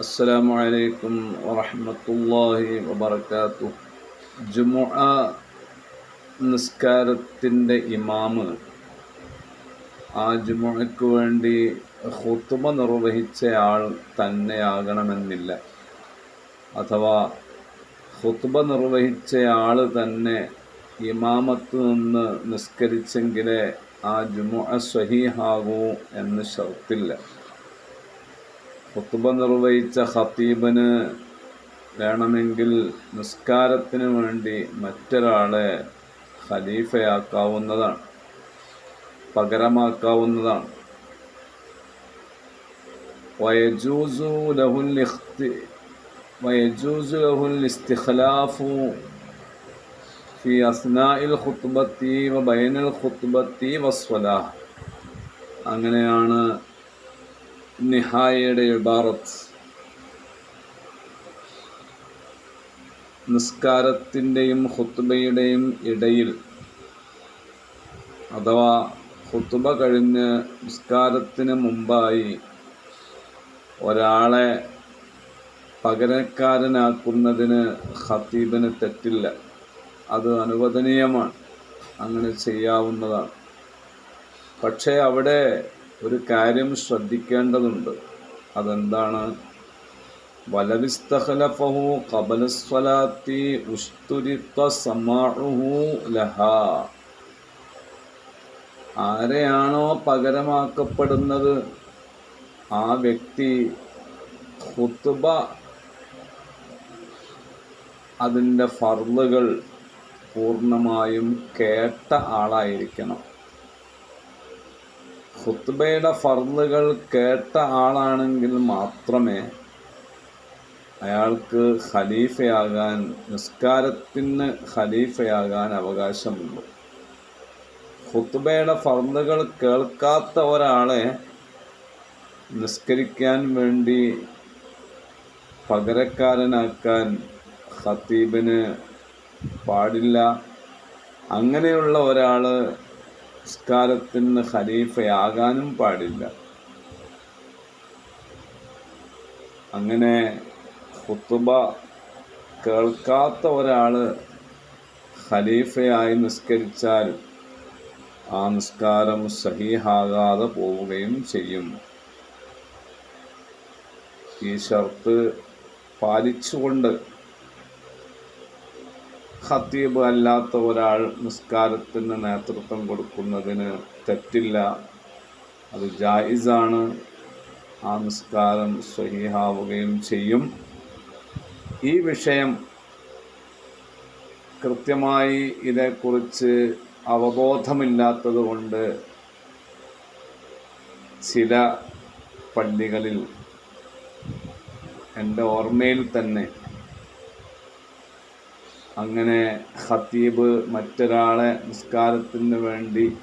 അസ്സലാമു അലൈക്കും വറഹമത്തല്ലാഹി വബർക്കാത്തു ജുമുഅ നിസ്കാരത്തിന്റെ ഇമാമ് ആ ജുമുഅയ്ക്ക് വേണ്ടി ഹുത്തുമ നിർവഹിച്ചയാൾ തന്നെയാകണമെന്നില്ല. അഥവാ ഹുത്തുബ നിർവഹിച്ചയാൾ തന്നെ ഇമാമത്ത് നിന്ന് നിസ്കരിച്ചെങ്കിലേ ആ ജുമുഅ സ്വഹീഹാകൂ എന്ന് ഷർത്തില്ല. ഖുത്തുബ നിർവഹിച്ച ഹത്തീബന് വേണമെങ്കിൽ നിസ്കാരത്തിന് വേണ്ടി മറ്റൊരാളെ ഖലീഫയാക്കാവുന്നതാണ് പകരമാക്കാവുന്നതാണ്. ഫി അസ്നാഇൽ ഖുത്ബത്തി ഖുത്ബത്തി വസ്വലാഹ് അങ്ങനെയാണ് നിഹായയുടെ ഇബാറത്ത് നിസ്കാരത്തിന്റെയും ഹുത്തുബയുടെയും ഇടയിൽ അഥവാ ഹുത്തുബ കഴിഞ്ഞ് നിസ്കാരത്തിന് മുമ്പായി ഒരാളെ പകരക്കാരനാക്കുന്നതിന് ഖത്തീബിന് തെറ്റില്ല. അത് അനുവദനീയമാണ്. അങ്ങനെ ചെയ്യാവുന്നതാണ്. പക്ഷേ അവിടെ ഒരു കാര്യം ശ്രദ്ധിക്കേണ്ടതുണ്ട്. അതെന്താണ്? വലവിസ്തഖലഫഹു കബലസ്വലാത്തി ഉസ്തുരിത്ത സമാഹു ലഹ. ആരെയാണോ പകരമാക്കപ്പെടുന്നത്? ആ വ്യക്തി ഹുത്തുബ അതിന്റെ ഫർളുകൾ പൂർണമായും കേട്ട ആളായിരിക്കണം. ഖുത്ബയുടെ ഫർളുകൾ കേട്ട ആളാണെങ്കിൽ മാത്രമേ അയാൾക്ക് ഖലീഫയാകാൻ നിസ്കാരത്തിന് ഖലീഫയാകാൻ അവകാശമുള്ളൂ. ഖുത്ബയുടെ ഫർളുകൾ കേൾക്കാത്ത ഒരാളെ നിസ്കരിക്കാൻ വേണ്ടി പകരക്കാരനാക്കാൻ ഖത്തീബിന് പാടില്ല. അങ്ങനെയുള്ള ഒരാൾ നിസ്കാരത്തിന് ഖലീഫയാകാനും പാടില്ല. അങ്ങനെ ഹുത്തുബ കേൾക്കാത്ത ഒരാൾ ഖലീഫയായി നിസ്കരിച്ചാൽ ആ നിസ്കാരം സഹീഹാകാതെ പോവുകയും ചെയ്യും. ഈ ഷർത്ത് പാലിച്ചുകൊണ്ട് ഖത്തീബ് അല്ലാത്ത ഒരാൾ നിസ്കാരത്തിന് നേതൃത്വം കൊടുക്കുന്നതിന് തെറ്റില്ല. അത് ജായിസാണ്. ആ നിസ്കാരം സ്വഹീഹാവുകയും ചെയ്യും. ഈ വിഷയം കൃത്യമായി ഇതേക്കുറിച്ച് അവബോധമില്ലാത്തത് കൊണ്ട് ചില പള്ളികളിൽ എന്റെ ഓർമ്മയിൽ തന്നെ അങ്ങനെ ഖത്തീബ് മറ്റൊരാളെ നിസ്കാരത്തിന് വേണ്ടി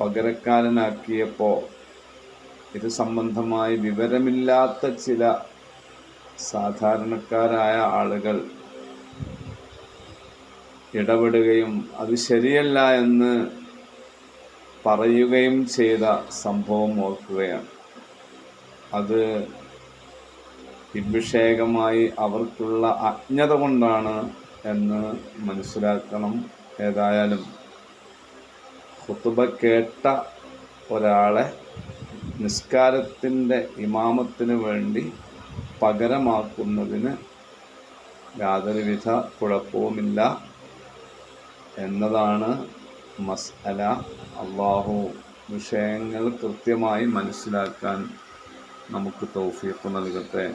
പകരക്കാരനാക്കിയപ്പോൾ ഇത് സംബന്ധമായി വിവരമില്ലാത്ത ചില സാധാരണക്കാരായ ആളുകൾ ഇടപെടുകയും അത് ശരിയല്ല എന്ന് പറയുകയും ചെയ്ത സംഭവം ഓർക്കുകയാണ്. അത് ഇഭിഷേകമായി അവർക്കുള്ള അജ്ഞത കൊണ്ടാണ് എന്ന് മനസ്സിലാക്കണം ഏതായാലും. ഹുത്തുബ കേട്ട ഒരാളെ നിസ്കാരത്തിന്റെ ഇമാമത്തിന് വേണ്ടി പകരമാക്കുന്നതിന് യാതൊരുവിധ കുഴപ്പവുമില്ല എന്നതാണ് മസ്അല. അള്ളാഹു വിഷയങ്ങൾ കൃത്യമായി മനസ്സിലാക്കാൻ നമുക്ക് തൗഫീഖ് നൽകട്ടെ.